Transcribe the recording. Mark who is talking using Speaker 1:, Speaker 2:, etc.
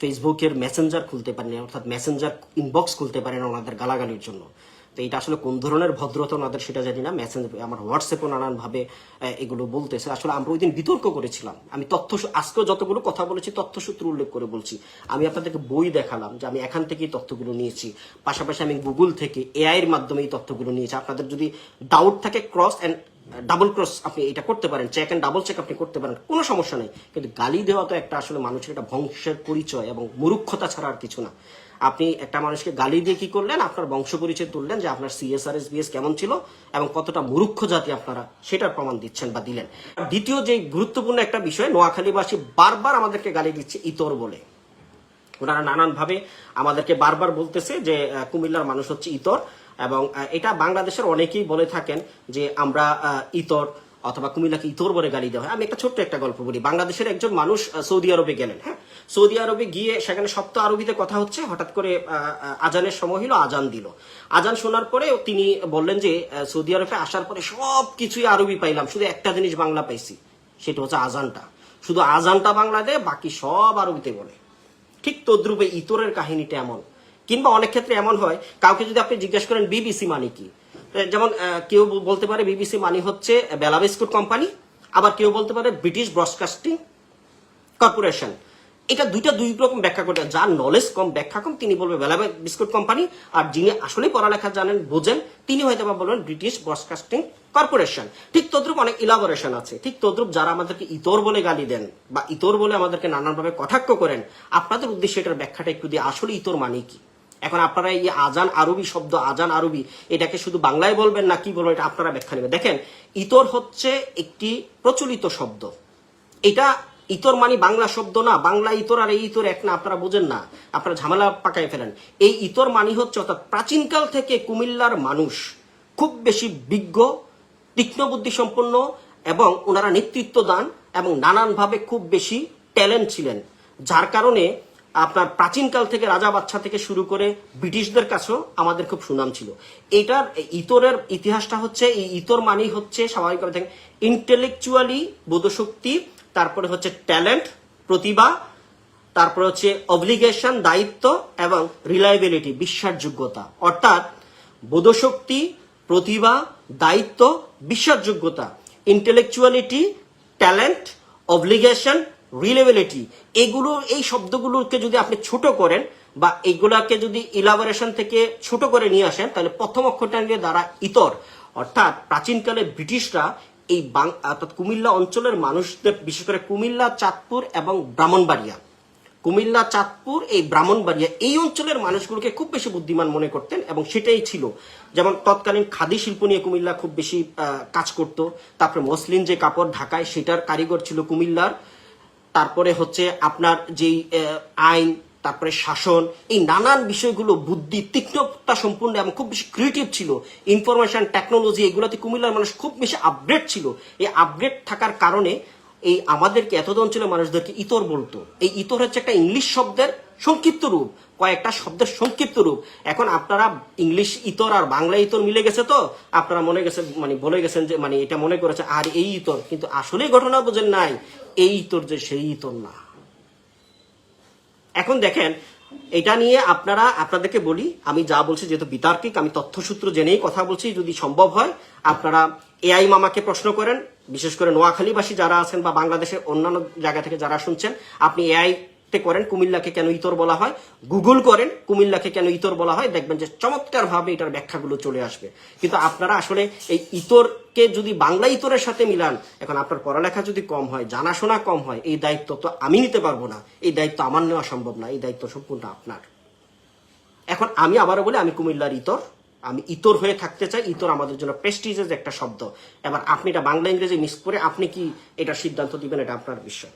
Speaker 1: ফেসবুকের মেসেঞ্জার খুলতে পারেন, অর্থাৎ মেসেঞ্জার ইনবক্স খুলতে পারেন ওনাদের গালাগালির জন্য। তো এটা আসলে কোন ধরনের ভদ্রতা ওনাদের সেটা জানি না। মেসেঞ্জ আমার হোয়াটসঅ্যাপও নানানভাবে এগুলো বলতেছে। আসলে আমরা ওই দিন বিতর্ক করেছিলাম। আমি তথ্য আজকেও যতগুলো কথা বলেছি তথ্যসূত্র উল্লেখ করে বলছি। আমি আপনাদেরকে বই দেখালাম যে আমি এখান থেকেই তথ্যগুলো নিয়েছি। পাশাপাশি আমি গুগল থেকে এআই এর মাধ্যমে এই তথ্যগুলো নিয়েছি। আপনাদের যদি ডাউট থাকে ক্রস অ্যান্ড ডাবল ক্রস আপনি এটা করতে পারেন চেক অ্যান্ড ডাবল চেক আপনি করতে পারেন, কোনো সমস্যা নেই। কিন্তু গালি দেওয়া তো একটা আসলে মানুষের একটা বংশের পরিচয় এবং মূর্খতা ছাড়া আর কিছু না। আপনি একটা মানুষকে গালি দিয়ে কি করলেন? আপনার বংশ পরিচয় তুললেন যে আপনার সিএসআর এস বিএস কেমন ছিল এবং কতটা মূর্খ জাতি আপনারা, সেটার প্রমাণ দিচ্ছেন বা দিলেন। দ্বিতীয় যে গুরুত্বপূর্ণ একটা বিষয়, নোয়াখালীবাসী বারবার আমাদেরকে গালি দিচ্ছে ইতর বলে। ওনারা নানানভাবে আমাদেরকে বারবার বলতেছে যে কুমিল্লার মানুষ হচ্ছে ইতর। এবং এটা বাংলাদেশের অনেকেই বলে থাকেন যে আমরা ইতর অথবা কুমিল্লাকে ইতর বলে গালি দেওয়া হয়। আমি একটা ছোট্ট একটা গল্প বলি। বাংলাদেশের একজন মানুষ সৌদি আরবে গেলেন হ্যাঁ? সৌদি আরবে গিয়ে সেখানে সপ্ত আরবিতে কথা হচ্ছে। হঠাৎ করে আজানের সময় হলো আজান দিল। আজান শোনার পরে তিনি বললেন যে সৌদি আরবে আসার পরে সব কিছুই আরবি পাইলাম। শুধু একটা জিনিস বাংলা পাইছি, সেটা হচ্ছে আজানটা। শুধু আজানটা বাংলা দেয়, বাকি সব আরবিতে বলে। ঠিক তদ্রুপে ইতরের কাহিনীটা এমন। কিংবা অনেক ক্ষেত্রে এমন হয়, কাউকে যদি আপনি জিজ্ঞেস করেন বিবিসি মানে কি? যেমন কেউ বলতে পারে বিবিসি মানে হচ্ছে বেলা বিস্কুট কোম্পানি, আবার কেউ বলতে পারে ব্রিটিশ ব্রডকাস্টিং কর্পোরেশন। এটা দুইটা দুই রকম ব্যাখ্যা করতে যার নলেজ কম, ব্যাখ্যা কম, তিনি বলবে বেলা বিস্কুট কোম্পানি, আর যিনি আসলে পড়ালেখা জানেন, বোঝেন, তিনি হয়তো বা বলবেন ব্রিটিশ ব্রডকাস্টিং কর্পোরেশন। ঠিক তদ্রুপ অনেক ইলাবোরেশন আছে। ঠিক তদ্রুপ যারা আমাদেরকে ইতর বলে গালি দেন, বা ইতর বলে আমাদেরকে নানানভাবে কটাক্ষ করেন, আপনাদের উদ্দেশ্যে এটার ব্যাখ্যাটা একটু দিয়ে আসলে ইতর মানে কি? এখন আপনারা এই আজান আরবি শব্দ, আজান আরবি, এটাকে শুধু বাংলায় বলবেন না, কি বলবেন এটা আপনারা ব্যাখ্যা নেবেন। দেখেন, ইতর হচ্ছে একটি প্রচলিত শব্দ। এটা ইতর মানে বাংলা শব্দ না, বাংলা ইতর আর এই ইতর এক না, আপনারা বোঝেন না। আপনারা ঝামেলা পাকায় ফেলেন। এই ইতর মানি হচ্ছে, অর্থাৎ প্রাচীনকাল থেকে কুমিল্লার মানুষ খুব বেশি বিজ্ঞ, তীক্ষ্ণ বুদ্ধি সম্পন্ন এবং ওনারা নেতৃত্ব দান এবং নানানভাবে খুব বেশি ট্যালেন্ট ছিলেন। যার কারণে আপনার প্রাচীনকাল থেকে রাজা বাচ্চা থেকে শুরু করে ব্রিটিশদের কাছেও আমাদের খুব সুনাম ছিল। এটার ইতরের ইতিহাসটা হচ্ছে, এই ইতর মানেই হচ্ছে স্বাভাবিকভাবে থাকে ইন্টেলেকচুয়ালি বোধশক্তি, তারপরে হচ্ছে ট্যালেন্ট প্রতিভা, তারপরে হচ্ছে অব্লিগেশন দায়িত্ব এবং রিলায়েবিলিটি বিশ্বাসযোগ্যতা। অর্থাৎ বোধশক্তি, প্রতিভা, দায়িত্ব, বিশ্বাসযোগ্যতা। ইন্টেলেকচুয়ালিটি ট্যালেন্ট অব্লিগেশন রিলেবিলিটি এগুলো, এই শব্দগুলোকে যদি আপনি ছোট করেন বা এইগুলাকে যদি ইলাবোরেশন থেকে ছোট করে নিয়ে আসেন, তাহলে প্রথম অক্ষরটা নিয়ে দ্বারা ইতর। অর্থাৎ প্রাচীনকালে ব্রিটিশরা এই অর্থাৎ কুমিল্লা অঞ্চলের মানুষদের, বিশেষ করে কুমিল্লা, চাঁদপুর এবং ব্রাহ্মণবাড়িয়া। কুমিল্লা, চাঁদপুর, এই ব্রাহ্মণবাড়িয়া, এই অঞ্চলের মানুষগুলোকে খুব বেশি বুদ্ধিমান মনে করতেন এবং সেটাই ছিল। যেমন তৎকালীন খাদি শিল্প নিয়ে কুমিল্লা খুব বেশি কাজ করত। তারপরে মসলিন যে কাপড় ঢাকায়, সেটার কারিগর ছিল কুমিল্লার। তারপরে হচ্ছে আপনার যেই আইন, তারপরে শাসন, এই নানান বিষয়গুলো, বুদ্ধি, তীক্ষ্ণতা সম্পূর্ণ এবং খুব বেশি ক্রিয়েটিভ ছিল। ইনফরমেশন টেকনোলজি এগুলোতে কুমিল্লার মানুষ খুব বেশি আপগ্রেড ছিল। এই আপগ্রেড থাকার কারণে এই আমাদেরকে, এত অঞ্চলের মানুষদেরকে ইতর বলতো। এই ইতর হচ্ছে একটা ইংলিশ শব্দের সংক্ষিপ্ত রূপ, কয়েকটা শব্দের সংক্ষিপ্ত রূপ। এখন আপনারা ইংলিশ ইতর আর বাংলা ইতর মিলে গেছে তো, আপনারা মনে গেছে মানে বলে গেছেন যে মানে এটা মনে করেছে, আর এই ইতর। কিন্তু আসলেই ঘটনা বোঝেন নাই, এই ইতর যে সেই ইতর না। এখন দেখেন, এটা নিয়ে আপনারা, আপনাদেরকে বলি, আমি যা বলছি যেহেতু বিতার্কিক, আমি তথ্যসূত্র জেনেই কথা বলছি, যদি সম্ভব হয়, আপনারা এআই মামাকে প্রশ্ন করেন, বিশেষ করে নোয়াখালীবাসী যারা আছেন বা বাংলাদেশের অন্যান্য জায়গা থেকে যারা শুনছেন, আপনি এআই করেন, কুমিল্লাকে কেন ইতর বলা হয়? গুগল করেন, কুমিল্লাকে কেন ইতর বলা হয়? দেখবেন যে চমৎকার ভাবে এটার ব্যাখ্যাগুলো চলে আসবে। কিন্তু আপনারা আসলে এই ইতরকে যদি বাংলা ইতরের সাথে মিলান, এখন আপনার পড়ালেখা যদি কম হয়, জানাশোনা কম হয়, এই দায়িত্ব তো আমি নিতে পারব না। এই দায়িত্ব আমার নেওয়া সম্ভব না, এই দায়িত্ব সম্পূর্ণ আপনার। এখন আমি আবারও বলি, আমি কুমিল্লার ইতর। আমি ইতর হয়ে থাকতে চাই, ইতর আমাদের জন্য প্রেস্টিজের একটা শব্দ। এবার আপনি এটা বাংলা ইংরেজি মিস করে আপনি কি এটা সিদ্ধান্ত দিবেন, এটা আপনার বিষয়।